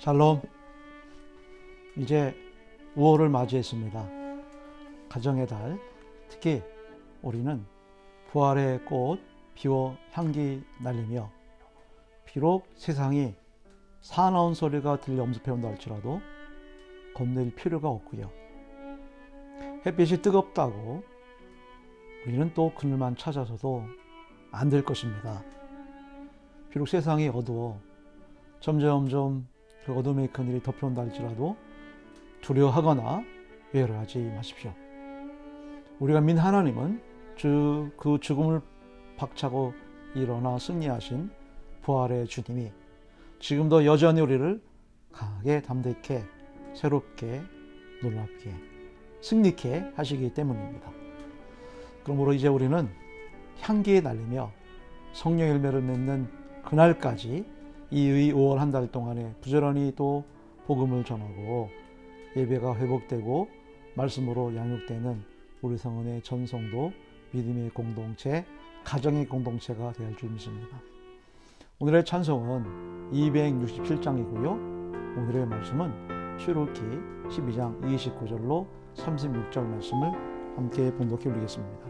샬롬. 이제 5월을 맞이했습니다. 가정의 달, 특히 우리는 부활의 꽃 피워 향기 날리며 비록 세상이 사나운 소리가 들려 엄습해 온다 할지라도 겁낼 필요가 없고요. 햇빛이 뜨겁다고 우리는 또 그늘만 찾아서도 안 될 것입니다. 비록 세상이 어두워 점점점 그 어둠의 그늘이 덮여온다 할지라도 두려워하거나 외열하지 마십시오. 우리가 민 하나님은 주, 그 죽음을 박차고 일어나 승리하신 부활의 주님이 지금도 여전히 우리를 강하게 담대케 새롭게 놀랍게 승리케 하시기 때문입니다. 그러므로 이제 우리는 향기에 날리며 성령 열매를 맺는 그날까지 이의 5월 한 달 동안에 부지런히 또 복음을 전하고 예배가 회복되고 말씀으로 양육되는 우리 성원의 전성도 믿음의 공동체, 가정의 공동체가 되어 줄 믿습니다. 오늘의 찬송은 267장이고요. 오늘의 말씀은 출애굽기 12장 29절로 36절 말씀을 함께 봉독해 올리겠습니다.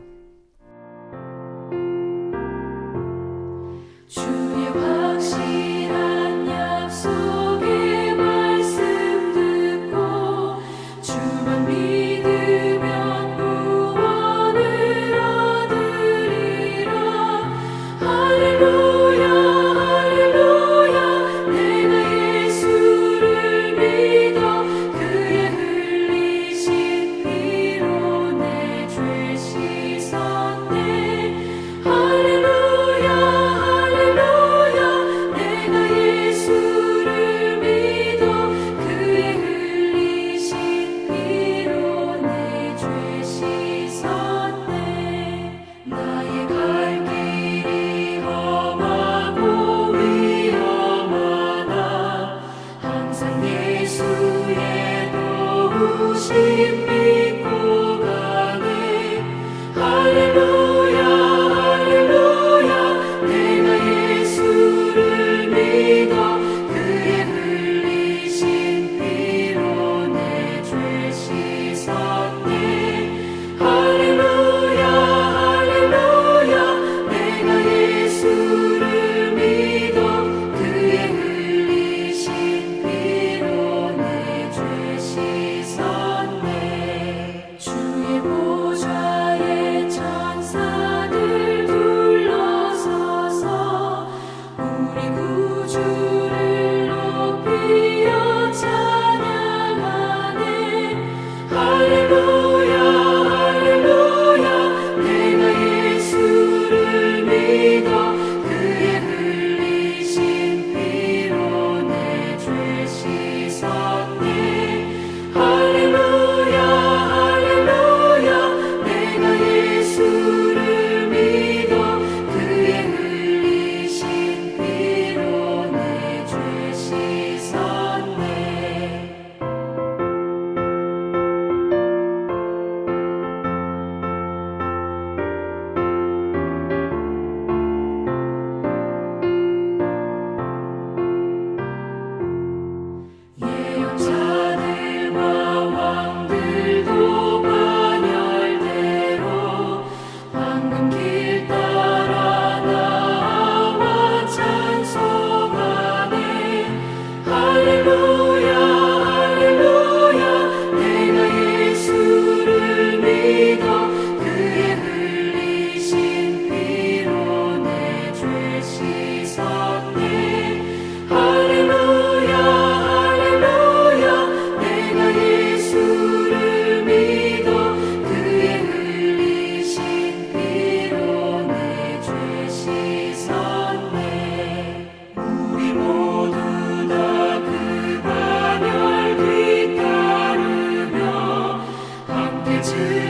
함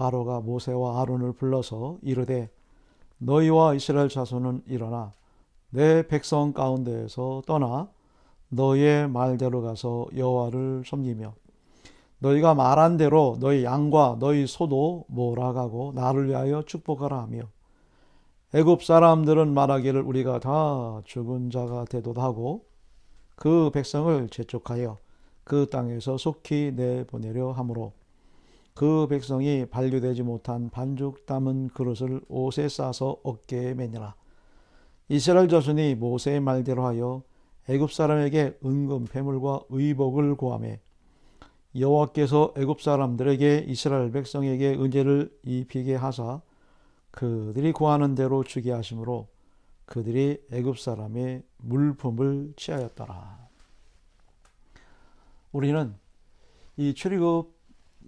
바로가 모세와 아론을 불러서 이르되 너희와 이스라엘 자손은 일어나 내 백성 가운데에서 떠나 너희의 말대로 가서 여호와를 섬기며 너희가 말한 대로 너희 양과 너희 소도 몰아가고 나를 위하여 축복하라 하며 애굽 사람들은 말하기를 우리가 다 죽은 자가 되도다 하고 그 백성을 재촉하여 그 땅에서 속히 내보내려 하므로 그 백성이 반류되지 못한 반죽 담은 그릇을 옷에 싸서 어깨에 매니라. 이스라엘 자손이 모세의 말대로 하여 애굽 사람에게 은금 패물과 의복을 고함해 여호와께서 애굽 사람들에게 이스라엘 백성에게 은혜를 입히게 하사 그들이 구하는 대로 주게 하심으로 그들이 애굽 사람의 물품을 취하였더라. 우리는 이 출애굽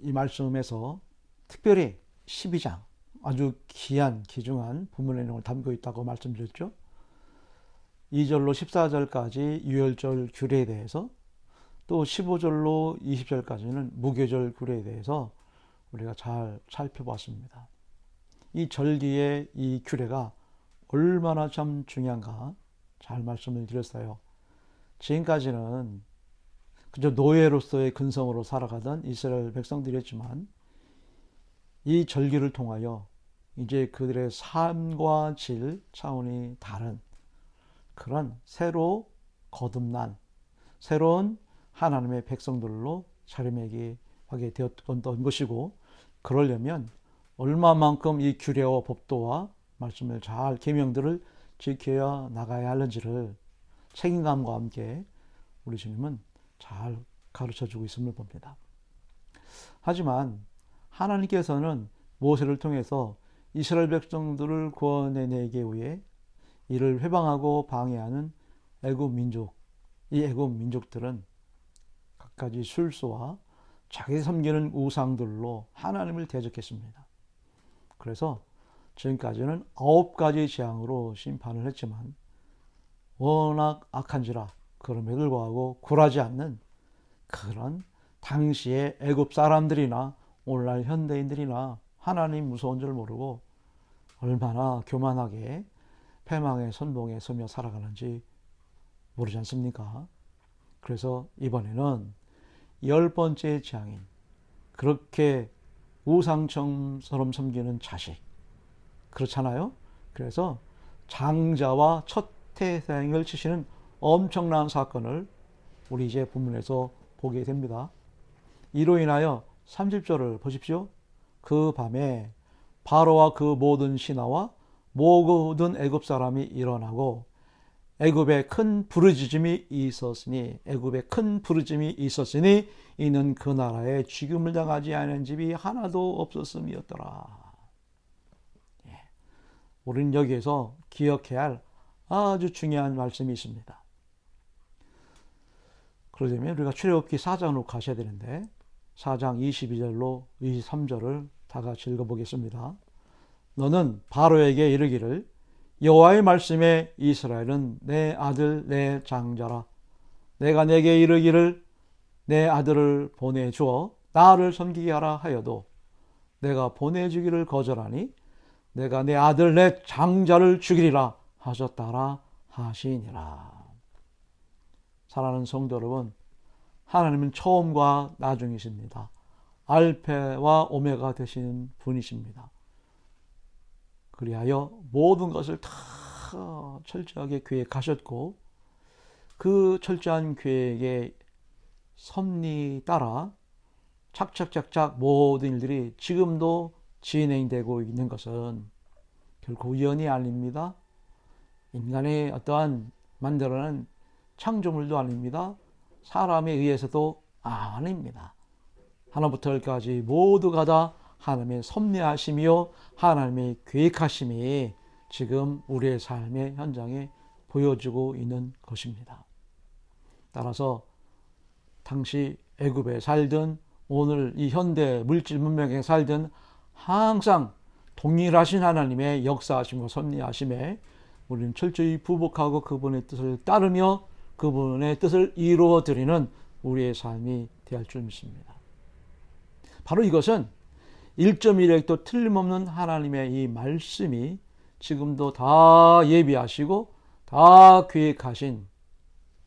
이 말씀에서 특별히 12장 아주 귀한 귀중한 부문의 내용을 담고 있다고 말씀드렸죠. 2절로 14절까지 유월절 규례에 대해서 또 15절로 20절까지는 무교절 규례에 대해서 우리가 잘 살펴봤습니다. 이 절기의 이 규례가 얼마나 참 중요한가 잘 말씀을 드렸어요. 지금까지는 그저 노예로서의 근성으로 살아가던 이스라엘 백성들이었지만 이 절기를 통하여 이제 그들의 삶과 질 차원이 다른 그런 새로 거듭난 새로운 하나님의 백성들로 자리매김하게 되었던 것이고 그러려면 얼마만큼 이 규례와 법도와 말씀을 잘 계명들을 지켜야 나가야 하는지를 책임감과 함께 우리 주님은 잘 가르쳐 주고 있음을 봅니다. 하지만 하나님께서는 모세를 통해서 이스라엘 백성들을 구원해내기 위해 이를 회방하고 방해하는 애굽 민족, 이 애굽 민족들은 갖가지 술수와 자기 섬기는 우상들로 하나님을 대적했습니다. 그래서 지금까지는 아홉 가지 재앙으로 심판을 했지만 워낙 악한지라 그럼에도 불구하고 굴하지 않는 그런 당시의 애굽 사람들이나 오늘날 현대인들이나 하나님 무서운 줄 모르고 얼마나 교만하게 패망의 선봉에 서며 살아가는지 모르지 않습니까? 그래서 이번에는 열 번째 재앙인 그렇게 우상처럼 섬기는 자식 그렇잖아요. 그래서 장자와 첫 태생을 치시는 엄청난 사건을 우리 이제 본문에서 보게 됩니다. 이로 인하여 30절을 보십시오. 그 밤에 바로와 그 모든 신하와 모든 애굽 사람이 일어나고 애굽에 큰 부르짖음이 있었으니 애굽에 큰 부르짖음이 있었으니 이는 그 나라에 죽임을 당하지 않은 집이 하나도 없었음이었더라. 예. 우리는 여기에서 기억해야 할 아주 중요한 말씀이 있습니다. 그러려면 우리가 출애굽기 4장으로 가셔야 되는데 4장 22절로 23절을 다 같이 읽어보겠습니다. 너는 바로에게 이르기를 여호와의 말씀에 이스라엘은 내 아들 내 장자라 내가 내게 이르기를 내 아들을 보내주어 나를 섬기게 하라 하여도 내가 보내주기를 거절하니 내가 내 아들 내 장자를 죽이리라 하셨다라 하시니라. 사랑하는 성도 여러분, 하나님은 처음과 나중이십니다. 알페와 오메가 되시는 분이십니다. 그리하여 모든 것을 다 철저하게 계획하셨고 그 철저한 계획에 섭리 따라 착착착착 모든 일들이 지금도 진행되고 있는 것은 결코 우연이 아닙니다. 인간의 어떠한 만들어낸 창조물도 아닙니다. 사람에 의해서도 아닙니다. 하나부터 열까지 모두가 다 하나님의 섭리하심이요 하나님의 계획하심이 지금 우리의 삶의 현장에 보여지고 있는 것입니다. 따라서 당시 애굽에 살든 오늘 이 현대 물질 문명에 살든 항상 동일하신 하나님의 역사하심과 섭리하심에 우리는 철저히 부복하고 그분의 뜻을 따르며 그분의 뜻을 이루어 드리는 우리의 삶이 되할 줄 믿습니다. 바로 이것은 1.1획도 틀림없는 하나님의 이 말씀이 지금도 다 예비하시고 다 계획하신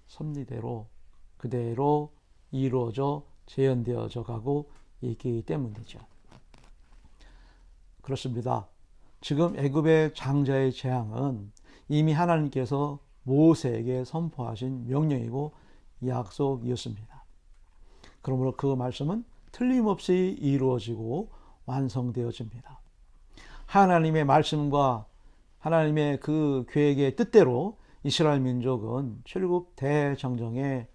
섭리대로 그대로 이루어져 재현되어져 가고 있기 때문이죠. 그렇습니다. 지금 애굽의 장자의 재앙은 이미 하나님께서 모세에게 선포하신 명령이고 약속이었습니다. 그러므로 그 말씀은 틀림없이 이루어지고 완성되어집니다. 하나님의 말씀과 하나님의 그 계획의 뜻대로 이스라엘 민족은 출국 대정정의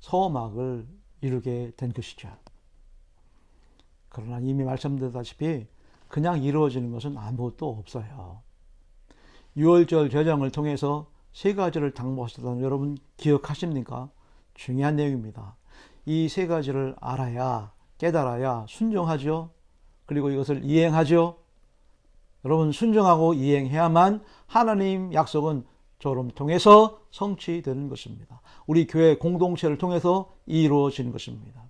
서막을 이루게 된 것이죠. 그러나 이미 말씀드렸다시피 그냥 이루어지는 것은 아무것도 없어요. 6월절 제정을 통해서 세 가지를 당부하셨다는 여러분 기억하십니까? 중요한 내용입니다. 이 세 가지를 알아야 깨달아야 순종하죠. 그리고 이것을 이행하죠. 여러분 순종하고 이행해야만 하나님 약속은 저를 통해서 성취되는 것입니다. 우리 교회 공동체를 통해서 이루어지는 것입니다.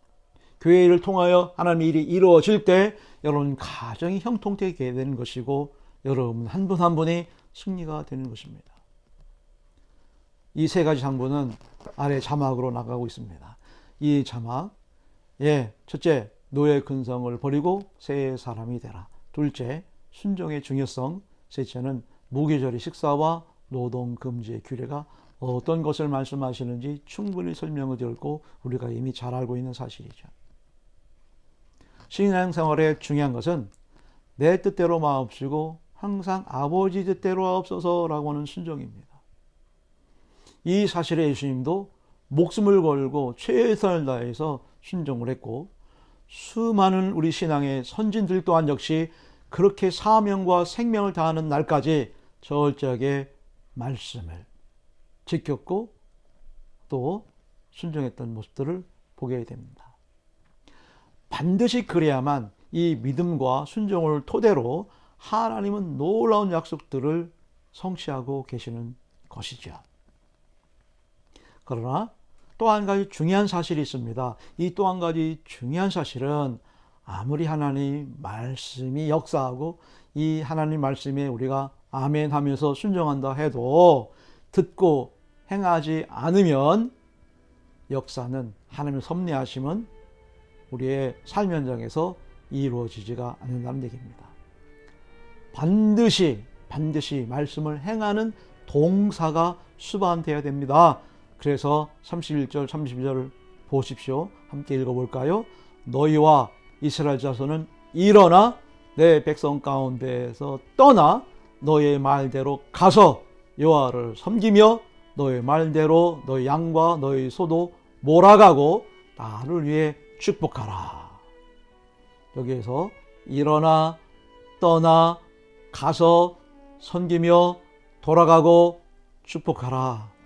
교회를 통하여 하나님의 일이 이루어질 때 여러분 가정이 형통되게 되는 것이고 여러분 한 분한 분이 승리가 되는 것입니다. 이 세 가지 상부는 아래 자막으로 나가고 있습니다. 이 자막, 예, 첫째, 노예 근성을 버리고 새 사람이 되라. 둘째, 순종의 중요성. 셋째는 무계절의 식사와 노동 금지의 규례가 어떤 것을 말씀하시는지 충분히 설명을 드렸고 우리가 이미 잘 알고 있는 사실이죠. 신앙생활의 중요한 것은 내 뜻대로 마옵시고 항상 아버지 뜻대로 하옵소서라고 하는 순종입니다. 이 사실에 예수님도 목숨을 걸고 최선을 다해서 순종을 했고 수많은 우리 신앙의 선진들 또한 역시 그렇게 사명과 생명을 다하는 날까지 절제하게 말씀을 지켰고 또 순종했던 모습들을 보게 됩니다. 반드시 그래야만 이 믿음과 순종을 토대로 하나님은 놀라운 약속들을 성취하고 계시는 것이죠. 그러나 또 한 가지 중요한 사실이 있습니다. 이 또 한 가지 중요한 사실은 아무리 하나님 말씀이 역사하고 이 하나님 말씀에 우리가 아멘 하면서 순종한다 해도 듣고 행하지 않으면 역사는 하나님의 섭리하심은 우리의 삶 현장에서 이루어지지가 않는다는 얘기입니다. 반드시 반드시 말씀을 행하는 동사가 수반되어야 됩니다. 그래서 31절 32절을 보십시오. 함께 읽어볼까요? 너희와 이스라엘 자손은 일어나 내 백성 가운데에서 떠나 너의 말대로 가서 여호와를 섬기며 너의 말대로 너의 양과 너의 소도 몰아가고 나를 위해 축복하라. 여기에서 일어나 떠나 가서 섬기며 돌아가고 축복하라.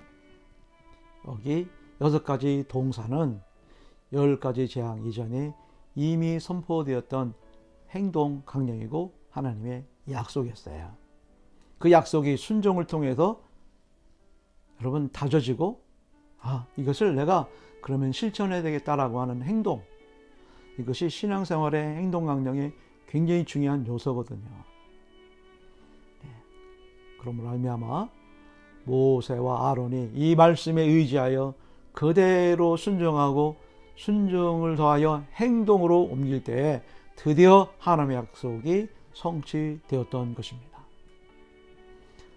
여기 여섯 가지 동사는 열 가지 재앙 이전에 이미 선포되었던 행동 강령이고 하나님의 약속이었어요. 그 약속이 순종을 통해서 여러분 다져지고 아 이것을 내가 그러면 실천해야 되겠다라고 하는 행동 이것이 신앙생활의 행동 강령의 굉장히 중요한 요소거든요. 네. 그러므로 말미암아 모세와 아론이 이 말씀에 의지하여 그대로 순종하고 순종을 더하여 행동으로 옮길 때 드디어 하나님의 약속이 성취되었던 것입니다.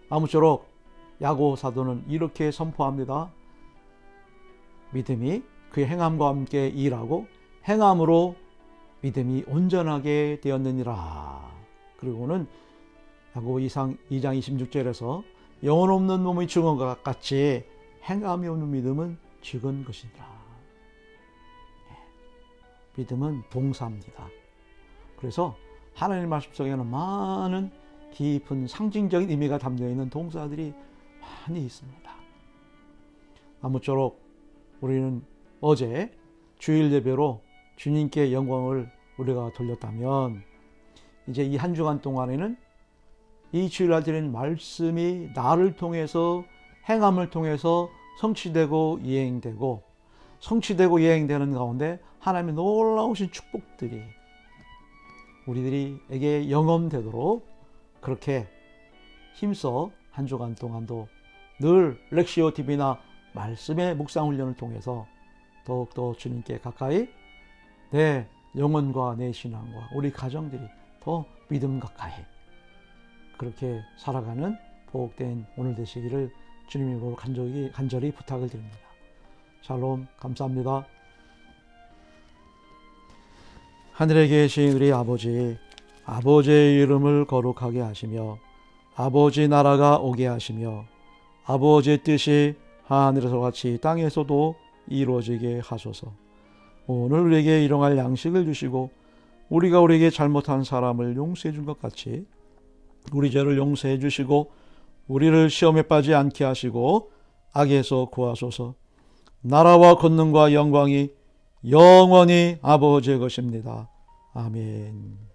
아무쪼록 야고 사도는 이렇게 선포합니다. 믿음이 그 행함과 함께 일하고 행함으로 믿음이 온전하게 되었느니라. 그리고는 야고 2장 26절에서 영혼 없는 몸의 죽은 것 같이 행함이 없는 믿음은 죽은 것이니라. 믿음은 동사입니다. 그래서 하나님 말씀 속에는 많은 깊은 상징적인 의미가 담겨 있는 동사들이 많이 있습니다. 아무쪼록 우리는 어제 주일 예배로 주님께 영광을 우리가 돌렸다면 이제 이 한 주간 동안에는 이 주일날 드린 말씀이 나를 통해서 행함을 통해서 성취되고 이행되고 성취되고 이행되는 가운데 하나님의 놀라우신 축복들이 우리들이에게 영험되도록 그렇게 힘써 한 주간 동안도 늘 렉시오 TV나 말씀의 묵상 훈련을 통해서 더욱더 주님께 가까이 내 영혼과 내 신앙과 우리 가정들이 더 믿음 가까이 그렇게 살아가는 복된 오늘 되시기를 주님으로 간절히, 간절히 부탁을 드립니다. 샬롬 감사합니다. 하늘에 계신 우리 아버지 아버지의 이름을 거룩하게 하시며 아버지 나라가 오게 하시며 아버지의 뜻이 하늘에서 같이 땅에서도 이루어지게 하소서. 오늘 우리에게 일용할 양식을 주시고 우리가 우리에게 잘못한 사람을 용서해 준 것 같이 우리 죄를 용서해 주시고 우리를 시험에 빠지 않게 하시고 악에서 구하소서. 나라와 권능과 영광이 영원히 아버지의 것입니다. 아멘.